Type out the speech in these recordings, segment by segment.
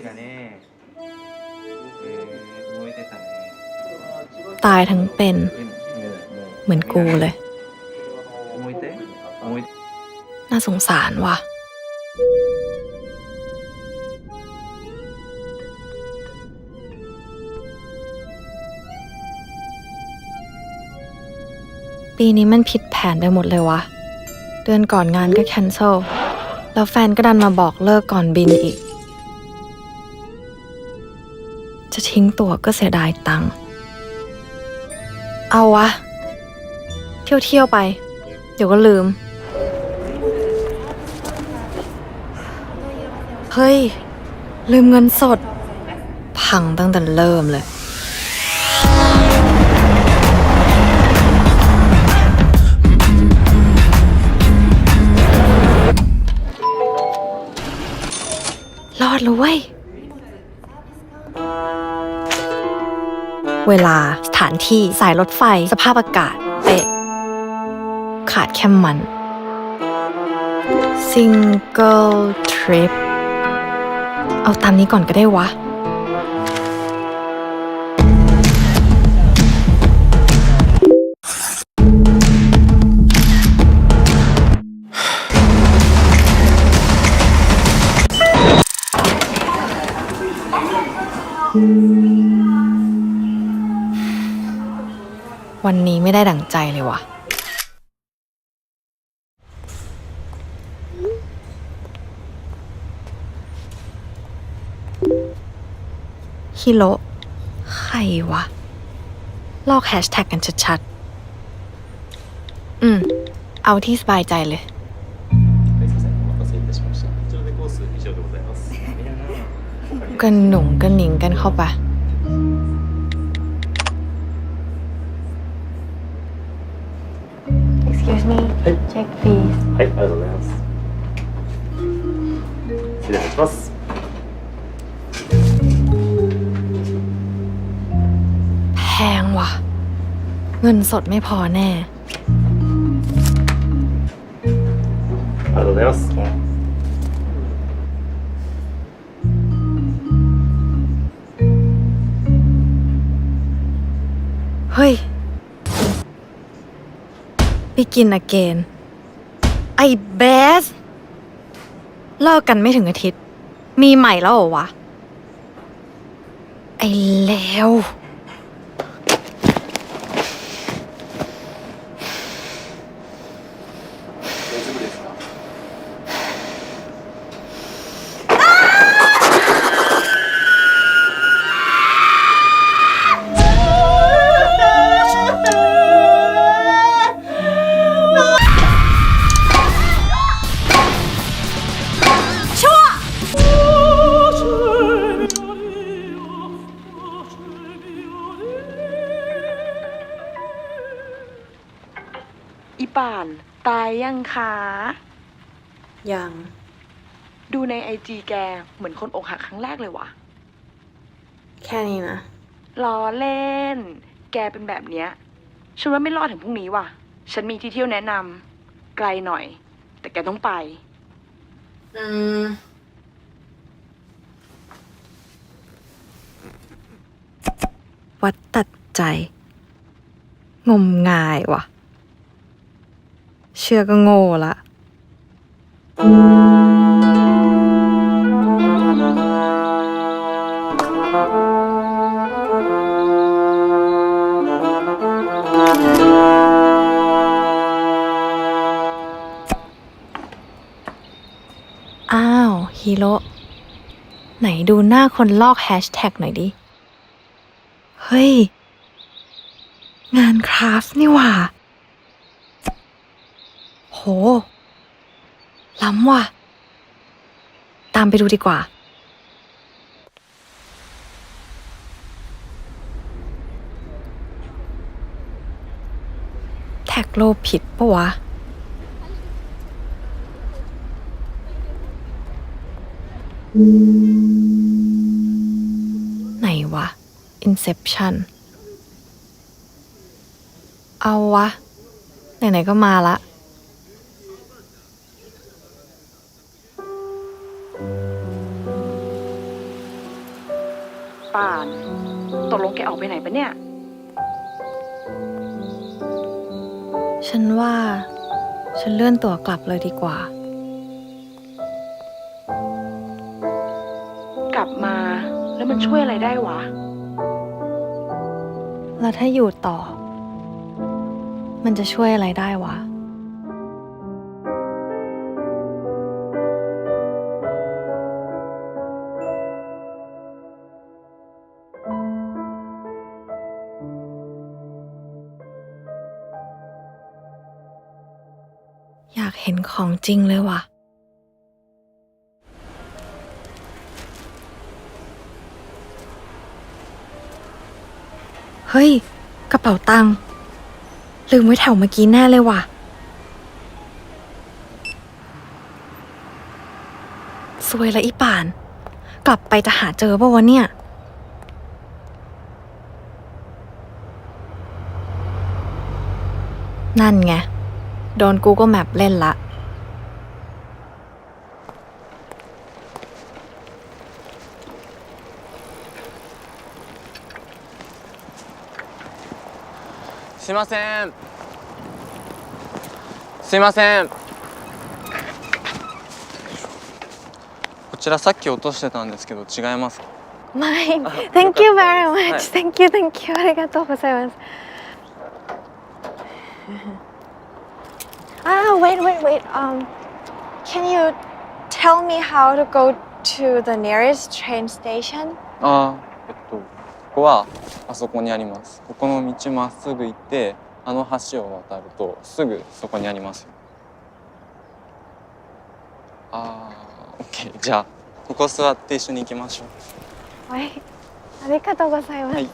いだねえー、動いてたね ตายทั้งเป็น でももうもう เหมือนกูเลย 動いて動いて น่าสงสารว่ะ ปีนี้มันผิดแผนไปหมดเลยวะ เดือนก่อนงานก็แคนเซิลแล้วแฟนก็ดันมาบอกเลิกก่อนบินอีก จะทิ้งตัวก็เสียดายตังค์เอาวะ เที่ยวเที่ยวไป เดี๋ยวก็ลืม เฮ้ย ลืมเงินสด พังตั้งแต่เริ่มเลย รอดแล้วเว้ย เวลาสถานที่สายรถไฟ สภาพอากาศเป๊ะขาดแค่มัน single trip เอาตามนี้ก่อนก็ได้วะ วันนี้ไม่ได้ดั่งใจเลยว่ะ ฮิโรใครวะ ลอกแฮชแท็กกันชัดๆ อืม เอาที่สบายใจเลย กันหนุ่งกันหนิงกันเข้าไป Excuse me. はい、 Check please. はい、ありがとうございます。失礼いたします。 แพงว่ะ เงินสดไม่พอแน่ ありがとうございます。 เฮ้ย ไปกินอเกนไอ้เบสเลิกกันไม่ถึงอาทิตย์ มีใหม่แล้วเหรอวะ ไอ้เลว ป่าน ตายยังคะยัง ดูในไอจีแกเหมือนคนอกหักครั้งแรกเลยวะแค่นี้นะ ล้อเล่น แกเป็นแบบเนี้ย ฉันว่าไม่รอดถึงพรุ่งนี้ว่ะ ฉันมีที่เที่ยวแนะนำไกลหน่อย แต่แกต้องไป อืม วัดตัดใจ งมงายว่ะ เชื่อก็โง่ละอ้าวฮีโร่ไหนดูหน้าคนลอกแฮชแท็กหน่อยดิ เฮ้ย งานคราฟต์นี่หว่า โห ล้ำว่ะ ตามไปดูดีกว่า แท็กโลผิดปะวะ ไหนวะ Inception เอาวะ ไหนๆก็มาละ ออกไปไหนปะเนี่ย ฉันว่า ฉันเลื่อนตั๋วกลับเลยดีกว่า กลับมาแล้วมันช่วยอะไรได้วะ แล้วถ้าอยู่ต่อ มันจะช่วยอะไรได้วะากเห็นของจริงเลยว่ะ เฮ้ย กระเป๋าตังค์ลืมไว้แถวเมื่อกี้แน่เลยว่ะ สวยละอีป่าน กลับไปจะหาเจอป่าวะเนี่ยนั่นไง โดน Google Map เล่นละ すいませんすいませんこちらさっき落としてたんですけど違いますか Mine あ Thank you よか very った much はい Thank you Thank you ありがとうございます Ah wait wait wait. Um Can you tell me how to go to the nearest train station? あーえっとここはあそこにあります。ここの道まっすぐ行ってあの橋を渡るとすぐそこにありますよ。あー OK じゃあここ座って一緒に行きましょう。はい。ありがとうございます、はい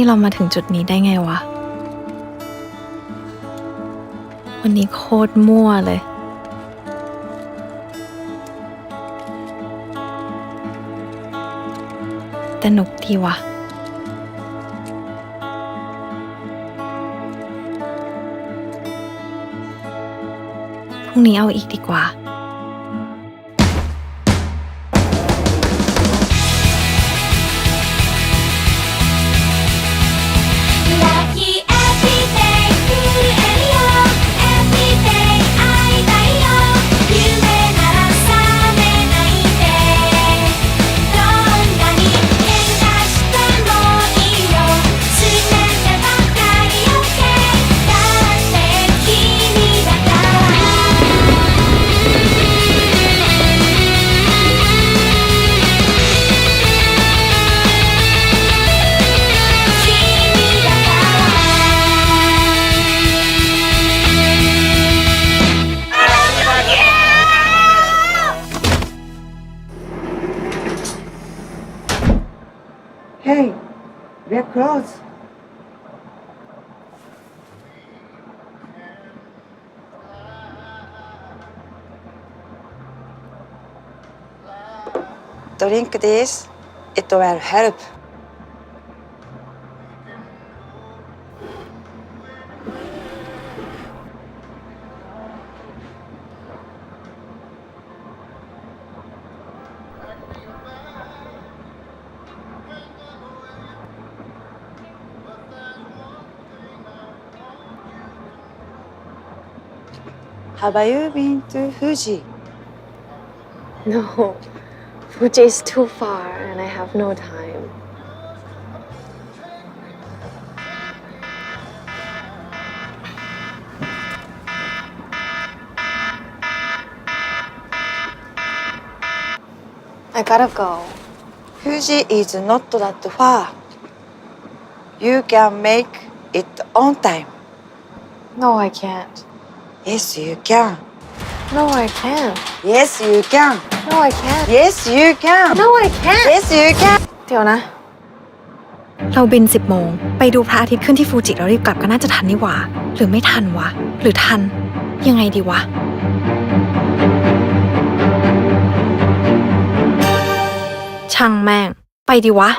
นี่เรามาถึงจุดนี้ได้ไงวะ วันนี้โคตรมั่วเลย แต่หนุกดีวะพรุ่งนี้เอาอีกดีกว่า Drink this, it will help. Have you been to Fuji? No, Fuji is too far and I have no time. I gotta go. Fuji is not that far. You can make it on time. No, I can't. Yes, you can. No, I can't. Yes, you can. No, I can't. Yes, you can. No, I can't. Yes, you can. เดี๋ยวนะ เราบินสิบโมง ไปดูพระอาทิตย์ขึ้นที่ฟูจิแล้วรีบกลับก็น่าจะทันนี่หว่า หรือไม่ทันวะ หรือทัน ยังไงดีวะ ช่างแม่ง ไปดีวะ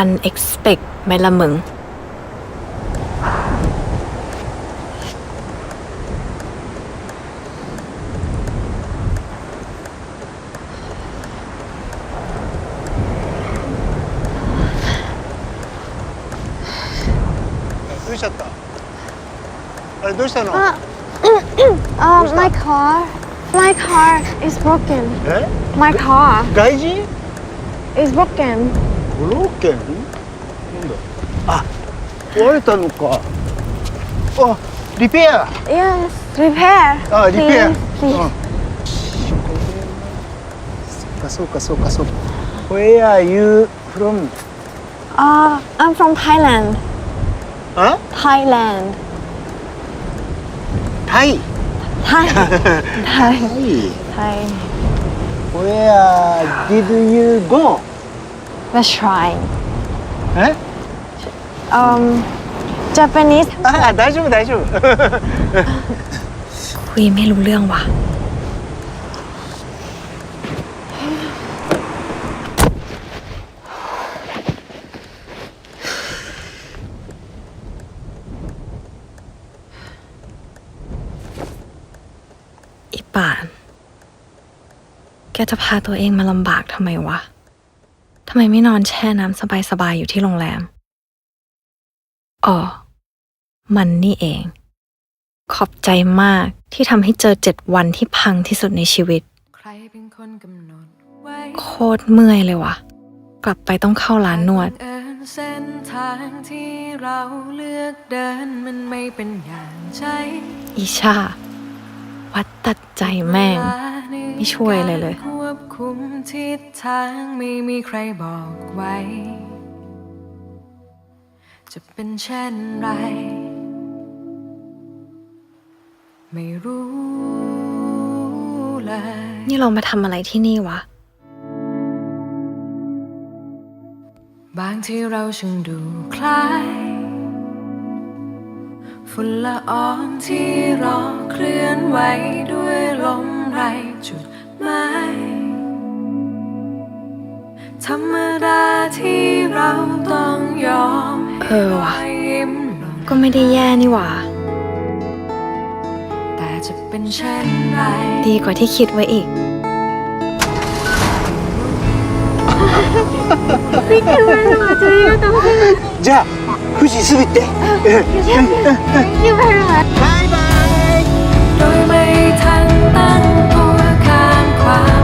unexpect ไหมละมึง どうしちゃったあれどうしたの Uh, my car. My car is broken. え My car 外人 is broken. ブローケンなんだあ壊れたのかあリペア Yes, repair. あリペア Please, please. うんそっかそうかそうかそうか Where are you from? Uh, I'm from Thailand. あ Thailand. タイ Thai. タ.イ Thai. Where did you go? Let's try. え Um, Japanese. あ大丈夫大丈夫 คุยไม่รู้เรื่องว่ะ อีป่าน แกจะพาตัวเองมาลำบากทำไมวะ ทำ ไมไม่นอนแช่น้ำสบายๆอยู่ที่โรงแรม อ๋อ มันนี่เอง ขอบใจมากที่ทำให้เจอเจ็ดวันที่พังที่สุดในชีวิต โคตรเมื่อยเลยวะกลับไปต้องเข้าร้านนวด เส้นทางที่เราเลือกเดินมันไม่เป็นอย่างใจอีชา วัดตัดใจแม่ง ไม่ช่วยเลยเลย บคุมทิศทางไม่มีใครบอกไว้ จะเป็นเช่นไร ไม่รู้เลย นี่เรามาทำอะไรที่นี่วะ บางที่เราช่างดูคล้ายฝุ่นละอองที่รอเคลื่อนไหวด้วยลมไรจุดหมาย ธรรมดาที่เราต้องยอม เออว่ะ ให้รอยยิ้มหล่น ก็ไม่ได้แย่นี่หว่า แต่จะเป็นเช่นไร ดีกว่าที่คิดไว้อีก じゃあ富士すぐ行って Thank you very much. โดยไม่ทันตั้งตัวข้ามความมืดมั